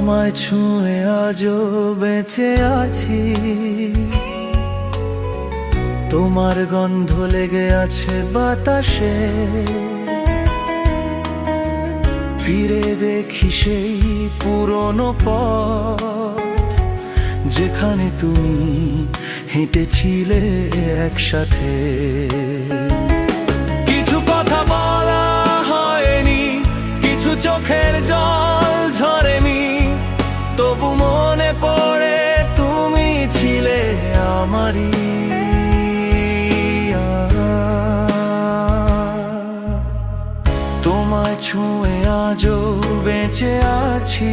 তোমায় ছুঁয়ে আজও বেঁচে আছি। তোমার গন্ধ লেগে আছে বাতাসে। ফিরে দেখি সেই পুরনো পথ, যেখানে তুমি হেঁটেছিলে একসাথে। তবু মনে পড়ে তুমি ছিলে আমারই। তোমায় ছুঁয়ে আজও বেঁচে আছি।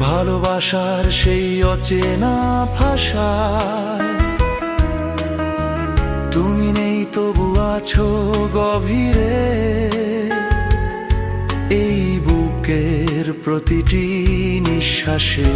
ভালোবাসার সেই অচেনা ভাষা। তুমি নেই তবু আছো গভীরে। প্রতিটি নিঃশ্বাসে।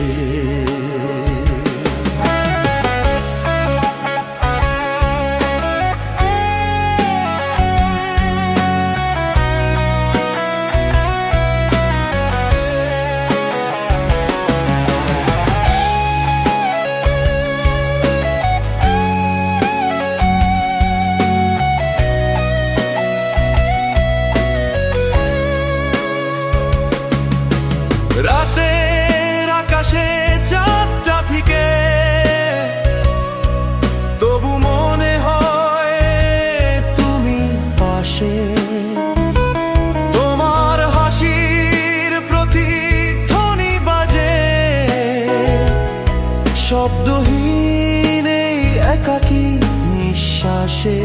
রাতের আকাশে চাঁদটা ফিকে, তবু মনে হয় তুমি পাশে। তোমার হাসির প্রতিধ্বনি বাজে, শব্দহীন একাকী নিঃশ্বাসে।